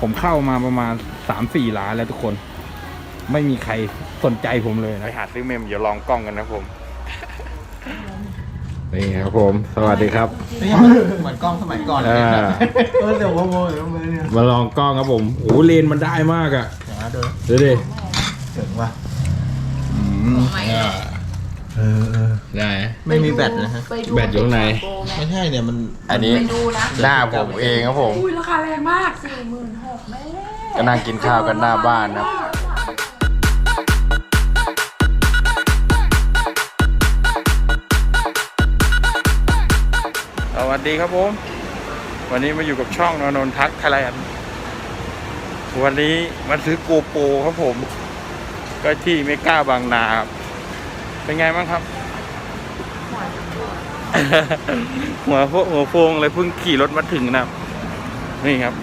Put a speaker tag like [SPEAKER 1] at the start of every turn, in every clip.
[SPEAKER 1] ผมเข้ามาประมาณสามสี่ล้านแล้วทุกคน ไม่มีใครสนใจผมเลยนะไปหาซื้อเมมเดี๋ยวลองกล้องกันนะผมนี่ครับผม สวัสดีครับ
[SPEAKER 2] เหมือนกล้องสมัยก่อน
[SPEAKER 1] อ่า
[SPEAKER 2] เออเดี๋ยวโมโมเดี๋ยวโมเนี่ย
[SPEAKER 1] มาลองกล้องครับผมโอ้เลนมันได้มากอะ
[SPEAKER 2] เดี๋ยวนะดู
[SPEAKER 1] ดูดิ
[SPEAKER 2] ถึงว่ะ
[SPEAKER 1] อ่า
[SPEAKER 2] เออ เออ
[SPEAKER 1] ได้
[SPEAKER 2] ไม่มีแบตนะฮะ
[SPEAKER 3] ไปดู
[SPEAKER 1] แบตอยู่ข้างใน
[SPEAKER 2] ไม่ใช่เนี่ยมัน
[SPEAKER 1] อันนี้
[SPEAKER 3] ไปดูนะ
[SPEAKER 1] หน้าผมเองครับผม
[SPEAKER 3] อุ้ยราคาแรงมากสี่หมื่นหกแม่
[SPEAKER 1] ก็นั่งกินข้าวกันหน้าบ้านนะครับ สวัสดีครับผม วันนี้มาอยู่กับช่องนนนท์ทักไทยแลนด์วันนี้มาซื้อโกโปรครับผม ก็ที่เมกาบางนาครับ เป็นไงบ้างครับ หัวโฟหัวโฟงเลยเพิ่งขี่รถมาถึงนะครับนี่ครับ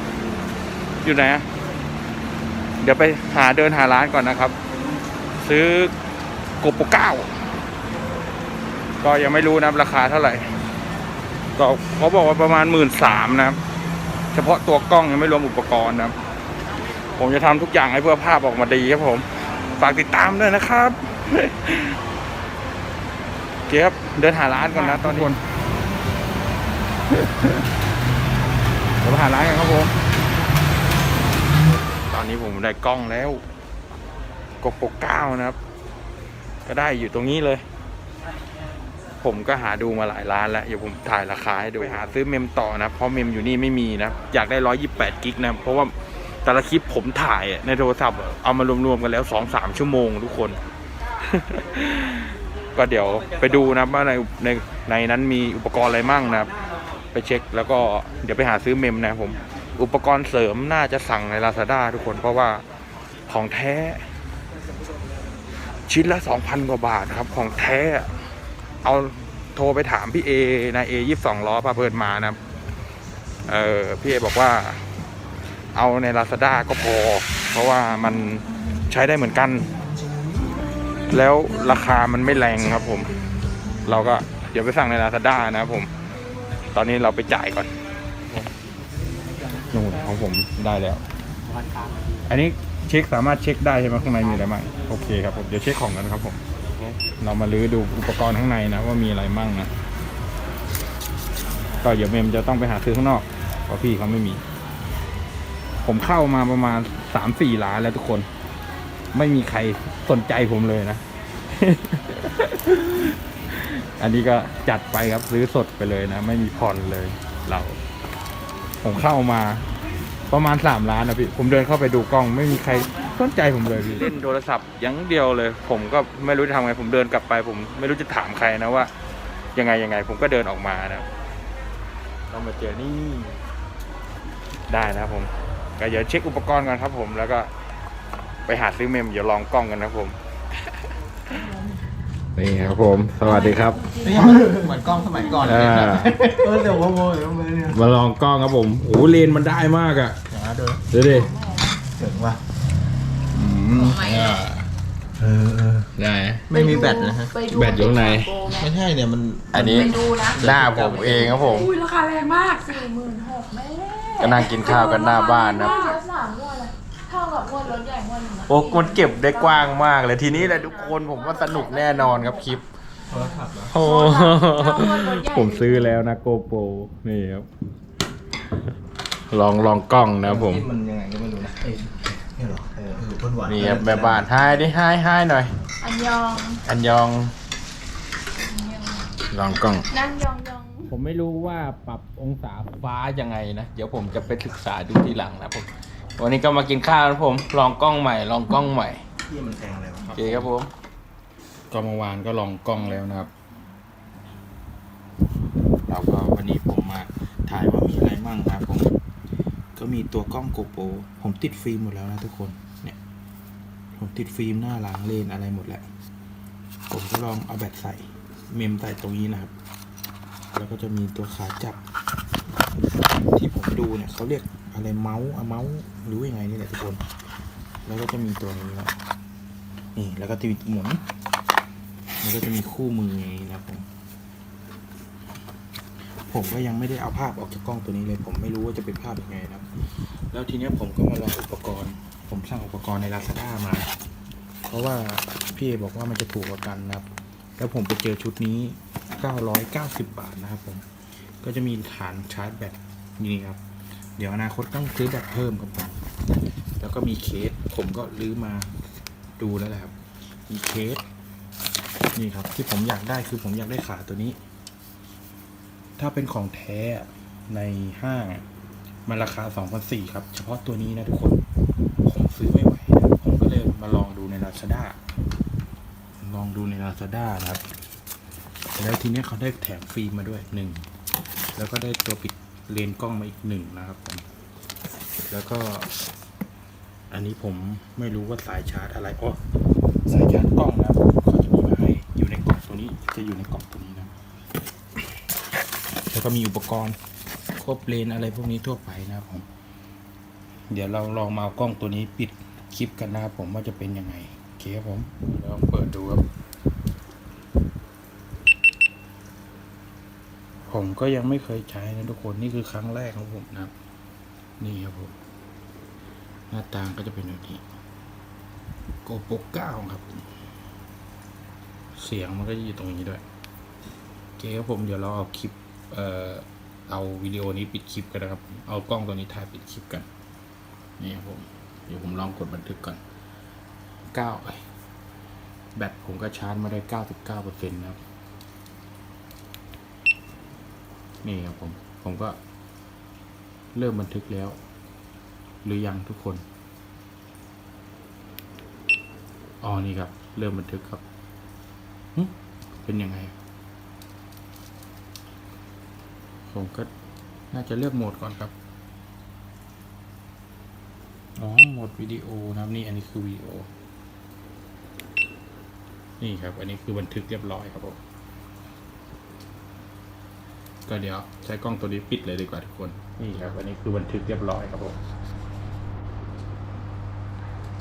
[SPEAKER 1] อยู่ไหนอะเดี๋ยวไปหาเดินหาร้านก่อนนะครับ ซื้อกโปรเก้าก็ยังไม่รู้นะครับราคาเท่าไหร่ก็เขาบอกว่าประมาณหมื่นสามนะครับ เฉพาะตัวกล้องยังไม่รวมอุปกรณ์นะครับ ผมจะทำทุกอย่างให้เพื่อภาพออกมาดีครับผม ฝากติดตามด้วยนะครับ เคครับเดินหาร้านก่อนนะตอนนี้เดี๋ยวไปหาร้านกันครับผม ตอนนี้ผมได้กล้องแล้วกโปรเก้านะครับ ก็ได้อยู่ตรงนี้เลย ผมก็หาดูมาหลายร้านแล้ว เดี๋ยวผมถ่ายราคาให้ดูไปหาซื้อเมมต่อนะ เพราะเมมอยู่นี่ไม่มีนะ อยากได้ร้อยยี่แปดกิกนะ เพราะว่าแต่ละคลิปผมถ่ายอะในโทรศัพท์อะเอามารวมๆกันแล้วสองสามชั่วโมงทุกคน ก็เดี๋ยวไปดูนะว่าในในในนั้นมีอุปกรณ์อะไรมั่งนะครับ ไปเช็คแล้วก็เดี๋ยวไปหาซื้อเมมนะครับผม อุปกรณ์เสริมน่าจะสั่งใน Lazada ทุกคนเพราะว่าของแท้ ชิ้นละสองพันกว่าบาทครับ ของแท้ เอาโทรไปถามพี่เอนายเอยี่สองล้อพาเพลินมานะเออพี่เอบอกว่า เอาใน Lazada ก็พอ เพราะว่ามันใช้ได้เหมือนกัน แล้วราคามันไม่แรงครับผม เราก็เดี๋ยวไปสั่งใน Lazada นะครับผม ตอนนี้เราไปจ่ายก่อนนู่นของผมได้แล้ว อันนี้เช็คสามารถเช็คได้ใช่ไหมข้างในมีอะไรบ้างโอเคครับผมเดี๋ยวเช็คของกันครับผม เรามาลื้อดูอุปกรณ์ข้างในนะว่ามีอะไรมั่งนะก็เดี๋ยวเมมจะต้องไปหาซื้อข้างนอกเพราะพี่เขาไม่มี ผมเข้ามาประมาณสามสี่ล้านแล้วทุกคน ไม่มีใครสนใจผมเลยนะ อันนี้ก็จัดไปครับซื้อสดไปเลยนะ ไม่มีผ่อนเลย เรา ผมเข้ามาประมาณสามล้านนะพี่ ผมเดินเข้าไปดูกล้อง ไม่มีใครสนใจผมเลยพี่เล่นโทรศัพท์อย่างเดียวเลย ผมก็ไม่รู้จะทำไง ผมเดินกลับไป ผมไม่รู้จะถามใครนะว่า ยังไงยังไง ผมก็เดินออกมานะต้องมาเจอนี่ได้นะครับผมก็เดี๋ยวเช็คอุปกรณ์ก่อนครับผมแล้วก็ ไปหาซื้อเมมเดี๋ยวลองกล้องกันนะครับผม นี่ครับผม สวัสดีครับ
[SPEAKER 2] เหมือนกล้องสมัยก่อน
[SPEAKER 1] อ่า
[SPEAKER 2] เออเดี๋ยวโมโมเดี๋ยวโมเนี่ย
[SPEAKER 1] มาลองกล้องครับผมโอ้เลนมันได้มากอะ
[SPEAKER 2] เดี๋ยวนะดู
[SPEAKER 1] ดูดิ
[SPEAKER 2] ถึงว่ะ
[SPEAKER 1] อ่า
[SPEAKER 2] เออเออ
[SPEAKER 1] ได้
[SPEAKER 2] ไม่มีแบตนะฮะ
[SPEAKER 3] ไปดู
[SPEAKER 1] แบตอยู่ข้างใน
[SPEAKER 2] ไม่ใช่เนี่ยมัน
[SPEAKER 1] อันนี้
[SPEAKER 3] ไปดูนะ
[SPEAKER 1] หน้าผมเองครับผม
[SPEAKER 3] อุ้ยราคาแรงมากสี่หมื่นหกแม่
[SPEAKER 1] ก็นั่งกินข้าวกันหน้าบ้านนะครับ
[SPEAKER 3] สามงวด เลยเท่ากับงวดรถใหญ่งวดหนึ่งอะ
[SPEAKER 1] โอ้มันเก็บได้กว้างมากเลยทีนี้แหละทุกคนผมว่าสนุกแน่นอนครับคลิป
[SPEAKER 2] โทรศัพท์เหรอ
[SPEAKER 1] โอ้ผมซื้อแล้วนะโกโปรนี่ครับ ลองลองกล้องนะครับผม
[SPEAKER 2] มันยังไงก็ไม่รู้นะเอ้ยเนี่ยเหรอเออเออต้นหวาน
[SPEAKER 1] นี่ครับแม่บ้านไฮดิไฮไฮหน่อย
[SPEAKER 3] อันยอง
[SPEAKER 1] อันยอง ลองกล้อง
[SPEAKER 3] นั่นยองยอง
[SPEAKER 1] ผมไม่รู้ว่าปรับองศาฟ้ายังไงนะ เดี๋ยวผมจะไปศึกษาดูทีหลังนะผม วันนี้ก็มากินข้าวนะผม ลองกล้องใหม่ ลองกล้องใหม่
[SPEAKER 2] ที่มันแพงอะไรวะ
[SPEAKER 1] โอเคครับผม ก็เมื่อวานก็ลองกล้องแล้วนะครับแล้วก็วันนี้ผมมาถ่ายว่ามีอะไรมั่งนะครับผม ก็มีตัวกล้องโกโปรผมติดฟิล์มหมดแล้วนะทุกคน เนี่ย ผมติดฟิล์มหน้าหลังเลนอะไรหมดแล้ว ผมก็ลองเอาแบตใส่ เมมใส่ตรงนี้นะครับ แล้วก็จะมีตัวขาจับ ที่ผมดูเนี่ยเขาเรียก อะไรเมาส์อะเมาส์หรือยังไงนี่แหละทุกคน แล้วก็จะมีตัวนี้นะนี่แล้วก็ตีหมุนแล้วก็จะมีคู่มือนี้นะครับผมผมก็ยังไม่ได้เอาภาพออกจากกล้องตัวนี้เลย ผมไม่รู้ว่าจะเป็นภาพยังไงนะครับแล้วทีนี้ผมก็มาลองอุปกรณ์ ผมสั่งอุปกรณ์ใน Lazada มา เพราะว่าพี่บอกว่ามันจะถูกกว่ากันนะครับ แล้วผมไปเจอชุดนี้ 990 บาทนะครับผม ก็จะมีฐานชาร์จแบตนี่ครับ เดี๋ยวอนาคตต้องซื้อแบตเพิ่มครับผมแล้วก็มีเคสผมก็ลื้อมาดูแล้วแหละครับ มีเคสนี่ครับที่ผมอยากได้คือผมอยากได้ขาตัวนี้ ถ้าเป็นของแท้ในห้างมันราคา2,400ครับ เฉพาะตัวนี้นะทุกคน ผมซื้อไม่ไหวนะผมก็เลยมาลองดูใน Lazada ลองดูใน Lazada นะครับ แล้วทีเนี้ยเขาได้แถมฟิล์มมาด้วยหนึ่งแล้วก็ได้ตัวปิด เลนกล้องมาอีกหนึ่งนะครับผมแล้วก็ อันนี้ผมไม่รู้ว่าสายชาร์จอะไรอ๋อสายชาร์จกล้องนะครับเขาจะมีมาให้อยู่ในกล่องตัวนี้จะอยู่ในกล่องตัวนี้นะแล้วก็มีอุปกรณ์ครบเลนอะไรพวกนี้ทั่วไปนะครับผม เดี๋ยวเราลองมาเอากล้องตัวนี้ปิดคลิปกันนะครับผมว่าจะเป็นยังไงโอเคครับผมลองเปิดดูครับ ผมก็ยังไม่เคยใช้นะทุกคนนี่คือครั้งแรกของผมนะครับ นี่ครับผม หน้าตาก็จะเป็นแบบนี้โกโปเก้าครับ เสียงมันก็จะอยู่ตรงนี้ด้วยโอเคครับผมเดี๋ยวเราเอาคลิป เอ่อเอาวิดีโอนี้ปิดคลิปกันนะครับ เอากล้องตัวนี้ถ่ายปิดคลิปกัน นี่ครับผม เดี๋ยวผมลองกดบันทึกก่อนเก้าเอ้แบตผมก็ชาร์จมาได้เก้าสิบเก้าเปอร์เซ็นต์นะครับ นี่ครับผม ผมก็เริ่มบันทึกแล้ว หรือยังทุกคน อ๋อ นี่ครับ เริ่มบันทึกครับ เป็นยังไง ผมก็น่าจะเลือกโหมดก่อนครับ อ๋อ โหมดวิดีโอนะครับ นี่อันนี้คือวิดีโอ นี่ครับ อันนี้คือบันทึกเรียบร้อยครับผม ก็เดี๋ยวใช้กล้องตัวนี้ปิดเลยดีกว่าทุกคน นี่ครับ อันนี้คือบันทึกเรียบร้อยครับผม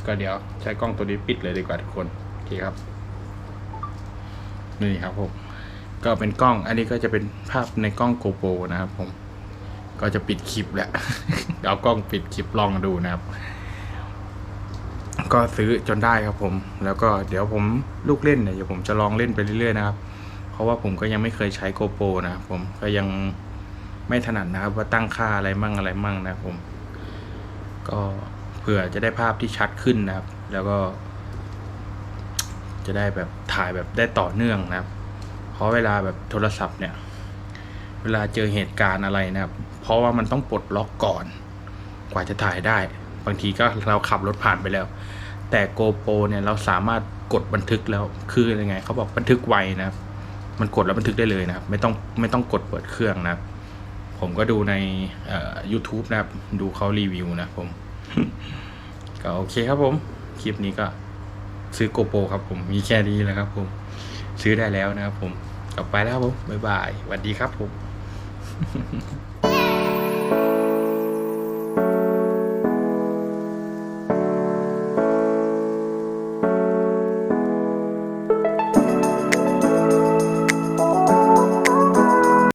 [SPEAKER 1] ก็เดี๋ยวใช้กล้องตัวนี้ปิดเลยดีกว่าทุกคน โอเคครับ นี่ครับผม ก็เป็นกล้อง อันนี้ก็จะเป็นภาพในกล้องโกโปรนะครับผม ก็จะปิดคลิปแหละ เอากล้องปิดคลิปลองดูนะครับ ก็ซื้อจนได้ครับผม แล้วก็เดี๋ยวผมลูกเล่นเนี่ยเดี๋ยวผมจะลองเล่นไปเรื่อยๆนะครับ เพราะว่าผมก็ยังไม่เคยใช้โกโปรนะครับผมก็ยังไม่ถนัดนะครับว่าตั้งค่าอะไรมั่งอะไรมั่งนะครับผม ก็เผื่อจะได้ภาพที่ชัดขึ้นนะครับ แล้วก็ จะได้แบบถ่ายแบบได้ต่อเนื่องนะครับ เพราะเวลาแบบโทรศัพท์เนี่ย เวลาเจอเหตุการณ์อะไรนะครับ เพราะว่ามันต้องปลดล็อกก่อน กว่าจะถ่ายได้ บางทีก็เราขับรถผ่านไปแล้ว แต่โกโปรเนี่ยเราสามารถกดบันทึกแล้วคือยังไงเขาบอกบันทึกไวนะครับ มันกดแล้วบันทึกได้เลยนะครับ ไม่ต้องไม่ต้องกดเปิดเครื่องนะครับ ผมก็ดูในเอ่อ YouTube นะครับ ดูเขารีวิวนะผม ก็โอเคครับผม คลิปนี้ก็ซื้อโกโปรครับผมมีแค่นี้แหละครับ ผม ซื้อได้แล้วนะครับผมกลับไปแล้วครับผมบ๊ายบายสวัสดีครับผม